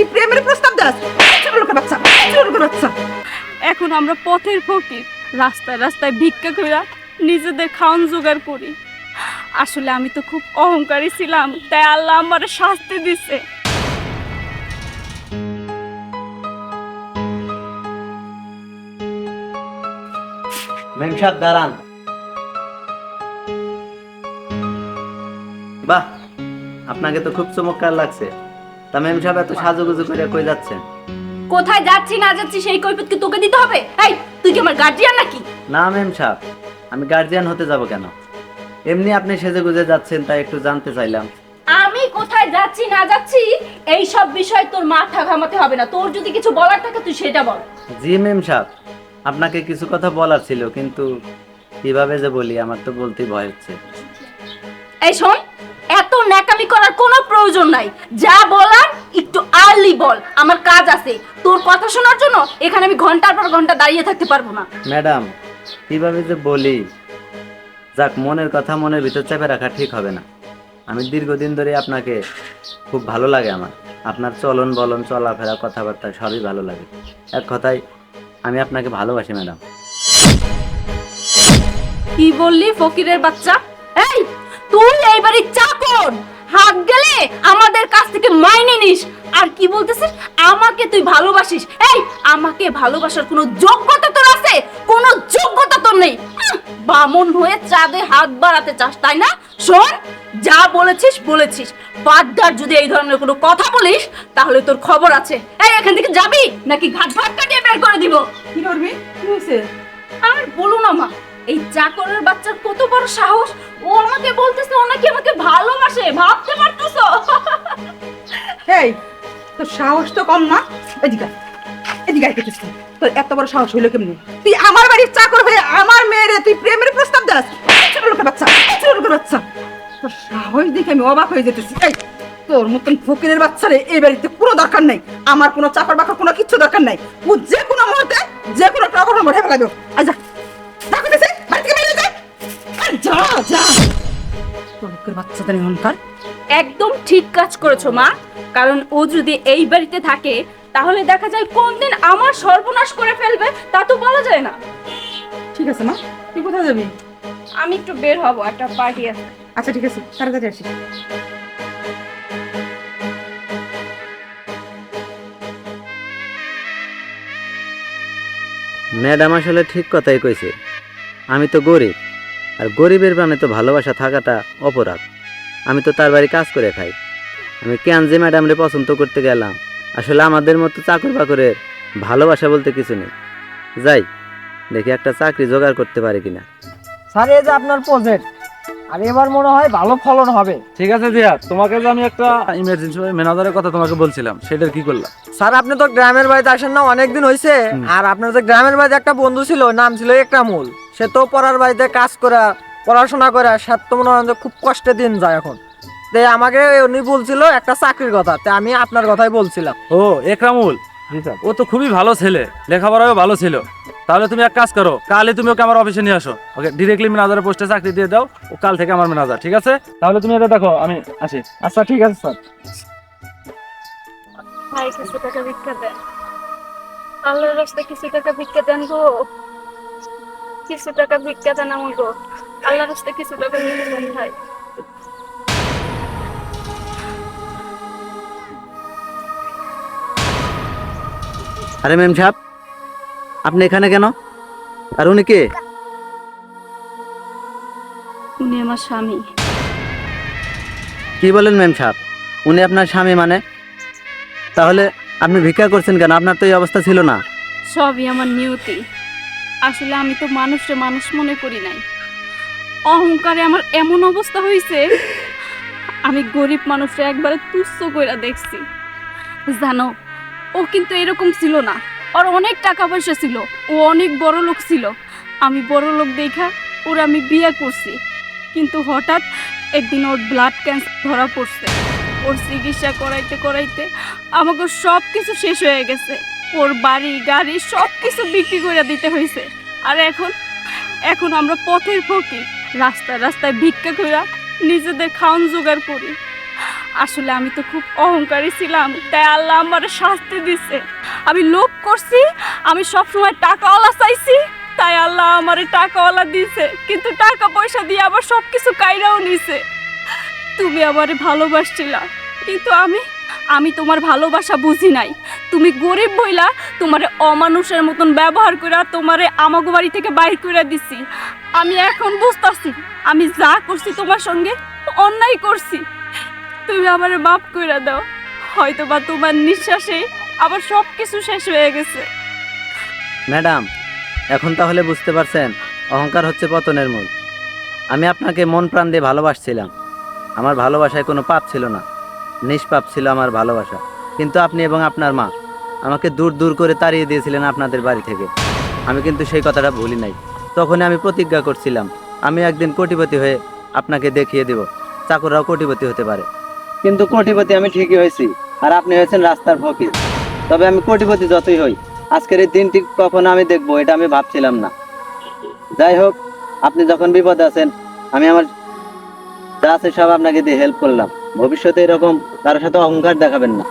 তুই প্রেমের প্রস্তাব দাস। লোকের বাচ্চা লোকের বাচ্চা। এখন আমরা পথের ফকির রাস্তায় রাস্তায় ভিক্ষা কইরা নিজেদের খাওয়ান জোগাড় করি। আসলে আমি তো খুব অহংকারী ছিলাম তাই আল্লাহ আমার শাস্তি দিছে। মেম দাঁড়ান। বাহ আপনাকে তো খুব চমৎকার লাগছে। তা মেম সাহেব এত সাজুগুজু করে কই যাচ্ছেন কোথায় যাচ্ছি না যাচ্ছি সেই কৈফিয়ত কি তোকে দিতে হবে? এই তুই কি আমার গার্জিয়ান নাকি? না মেম সাহেব আমি গার্জিয়ান হতে যাব কেন? এমনি আপনি সেজে গুজে যাচ্ছেন তাই একটু জানতে চাইলাম। আমি কোথায় যাচ্ছি না যাচ্ছি এই সব বিষয় তোর মাথা ঘামাতে হবে না। তোর যদি কিছু বলার থাকে তুই সেটা বল। জি মেম সাহেব আপনাকে কিছু কথা বলার ছিল কিন্তু কীভাবে যে বলি আমার তো বলতেই ভয় হচ্ছে। এই শোন ন্যাকামি করার কোনো প্রয়োজন নাই। যা বলার একটু আর্লি বল। আমার কাজ আছে। তোর কথা শোনার জন্য এখানে আমি ঘণ্টার পর ঘণ্টা দাঁড়িয়ে থাকতে পারব না। ম্যাডাম কীভাবে যে বলি? যাক মনের কথা মনের ভিতর চেপে রাখা ঠিক হবে না। আমি দীর্ঘদিন ধরে আপনাকে খুব ভালো লাগে আমার। আপনার চলন বলন চলাফেরা কথাবার্তা সবই ভালো লাগে। এক কথায় আমি আপনাকে ভালোবাসি ম্যাডাম। কি বললি ফকিরের বাচ্চা? এই আমাদের কাছ থেকে মাইনে নিস। আর কি বলতেছিস? আমাকে তুই ভালোবাসিস। এই আমাকে ভালোবাসার কোনো যোগ্যতা তোর আছে? কোনো যোগ্যতা তোর নেই। বামন হয়ে চাঁদে হাত বাড়াতে চাস তাই না? শোন যা বলেছিস বলেছিস। বাদদার যদি এই ধরনের কোনো কথা বলিস তাহলে তোর খবর আছে। এই এখান থেকে যাবি? নাকি ঘাট ঘাট কাটিয়ে বের করে দিব? কি করবি? কি হয়েছে? আর বলো না মা। এই চাকরের বাচ্চার কত বড় সাহস? ও আমাকে বলতেছে ও নাকি আমাকে ভালোবাসে, ভাবতে পারতেছো? এই তোর সাহস তো কম না? এদিকে এদিকে আয় কেটেছিস তোর এত বড় সাহস হইল কেমনি? তুই আমার বাড়ির চাকর হয়ে আমার মেয়েরে তুই প্রেমের প্রস্তাব দাস? ছোট বাচ্চা ছোট বাচ্চা। তোর সাহস দেখে আমি অবাক হয়ে যেতেছি। এই, তোর মতন ফকিরের বাচ্চারে এই বাড়িতে কোনো দরকার নাই। আমার কোনো চাকর বাকর কোনো কিচ্ছু দরকার নাই। ও যে কোনো মুহূর্তে যে কোনো টাকা মরে ফেলা দেবো আচ্ছা যা যা। তোর লোকের বাচ্চা অহংকার। একদম ঠিক কাজ করেছ মা। কারণ ও যদি এই বাড়িতে থাকে তাহলে দেখা যায় কোন দিন আমার সর্বনাশ করে ফেলবে তা তো বলা যায় না। ঠিক আছে মা। তুই কোথায় যাবি? আমি একটু বের হব একটা পার্টি আছে। আচ্ছা ঠিক আছে। তাড়াতাড়ি আসিস। ম্যাডাম আসলে ঠিক কথাই কইছে। আমি তো গরিব। আর গরিবের প্রাণে তো ভালোবাসা থাকাটা অপরাধ। আমি তো তার বাড়ি কাজ করে খাই। আমি কেন যে ম্যাডামরে পছন্দ করতে গেলাম? আসলে আমাদের মতো চাকর বাকরের ভালোবাসা বলতে কিছু নেই। যাই দেখি একটা চাকরি জোগাড় করতে পারি কিনা। স্যার এই যে আপনার প্রজেক্ট আর এবার মনে হয় ভালো ফলন হবে। ঠিক আছে জিয়া তোমাকে যে আমি একটা ইমার্জেন্সি ম্যানেজারের কথা তোমাকে বলছিলাম সেটার কি করলাম? স্যার আপনি তো গ্রামের বাড়িতে আসেন না অনেকদিন হয়েছে আর আপনার যে গ্রামের বাড়িতে একটা বন্ধু ছিল নাম ছিল একরামুল। সে তো পড়ার বাড়িতে কাজ করে পড়াশোনা করে সে তো মনে হয় খুব কষ্টে দিন যায় এখন। তাই আমাকে উনি বলছিল একটা চাকরির কথা তাই আমি আপনার কথাই বলছিলাম। ও একরামুল। ও তো খুবই ভালো ছেলে লেখাপড়াও ভালো ছিল। তাহলে তুমি এক কাজ করো কালই তুমি ওকে আমার অফিসে নিয়ে আসো। ওকে ডিরেক্টলি ম্যানেজারের পোস্টে চাকরি দিয়ে দাও ও কাল থেকে আমার ম্যানেজার ঠিক আছে? তাহলে তুমি এটা দেখো আমি আসি। আচ্ছা ঠিক আছে স্যার। ভাই কিছু টাকা ভিক্ষা দেন। আল্লাহর রাস্তায় কিছু টাকা ভিক্ষা দেন গো। কিছু টাকা ভিক্ষা দেন আমার গো আল্লাহর রাস্তায় কিছু টাকা ভিক্ষা দেন ভাই আরে ম্যাম সাহেব আপনি এখানে কেন? আর উনি কে? উনি আমার স্বামী। কি বলেন ম্যাম সাহেব? উনি আপনার স্বামী মানে? তাহলে আপনি ভিক্ষা করছেন কেন? আপনার তো এই অবস্থা ছিল না। সবই আমার নিয়তি। আসলে আমি তো মানুষে মানুষ মনে করি নাই। অহংকারে আমার এমন অবস্থা হয়েছে আমি গরিব মানুষে একবারে তুচ্ছ কইরা দেখছি। জানো, ও কিন্তু এরকম ছিল না। ওর অনেক টাকা পয়সা ছিল, ও অনেক বড় লোক ছিল। আমি বড় লোক দেখা ওর আমি বিয়ে করছি। কিন্তু হঠাৎ একদিন ওর ব্লাড ক্যান্সার ধরা পড়ছে। ওর চিকিৎসা করাইতে করাইতে আমাকে সব কিছু শেষ হয়ে গেছে। ওর বাড়ি, গাড়ি সব কিছু বিক্রি করে দিতে হয়েছে আর এখন এখন আমরা পথের ফকির, রাস্তায় রাস্তায় ভিক্ষা কইরা নিজেদের খাওয়ান জোগাড় করি। আসলে আমি তো খুব অহংকারী ছিলাম, তাই আল্লাহ আমার শাস্তি দিছে। আমি লোভ করছি, আমি সবসময় টাকাওয়ালা চাইছি, তাই আল্লাহ আমার টাকাওয়ালা দিছে। কিন্তু টাকা পয়সা দিয়ে আবার সব কিছু কাইরাও নিছে। তুমি আমারে ভালোবাসছিলা। কিন্তু আমি। আমি তোমার ভালোবাসা বুঝি নাই। তুমি গরিব বইলা তোমারে অমানুষের মতন ব্যবহার করে তোমারে আমাগো বাড়ি থেকে বাইর করে দিছি। আমি এখন বুঝতাছি, আমি যা করছি তোমার সঙ্গে, অন্যায় করছি। তুমি আমারে মাফ করে দাও। হয়তো বা তোমার নিঃশ্বাসে আবার সব কিছু শেষ হয়ে গেছে। ম্যাডাম, এখন তাহলে বুঝতে পারছেন, অহংকার হচ্ছে পতনের মূল। আমি আপনাকে মন প্রাণ দিয়ে ভালোবাসছিলাম। আমার ভালোবাসায় কোনো পাপ ছিল না। নিষ্পাপ ছিল আমার ভালোবাসা। কিন্তু আপনি এবং আপনার মা আমাকে দূর দূর করে তাড়িয়ে দিয়েছিলেন আপনাদের বাড়ি থেকে। আমি কিন্তু সেই কথাটা ভুলি নাই। তখনই আমি প্রতিজ্ঞা করছিলাম, আমি একদিন কোটিপতি হয়ে আপনাকে দেখিয়ে দেব। চাকররাও কোটিপতি হতে পারে। কিন্তু কোটিপতি আমি ঠিকই হয়েছি, আর আপনি হয়েছেন রাস্তার ফকির। তবে আমি কোটিপতি যতই হই, আজকের এই দিনটি কখনো আমি দেখব, এটা আমি ভাবছিলাম না। যাই হোক, আপনি যখন বিপদে আছেন, আমি আমার যা আছে সব আপনাকে দিয়ে হেল্প করলাম। ভবিষ্যতে এরকম তার সাথে অহংকার দেখাবেন না।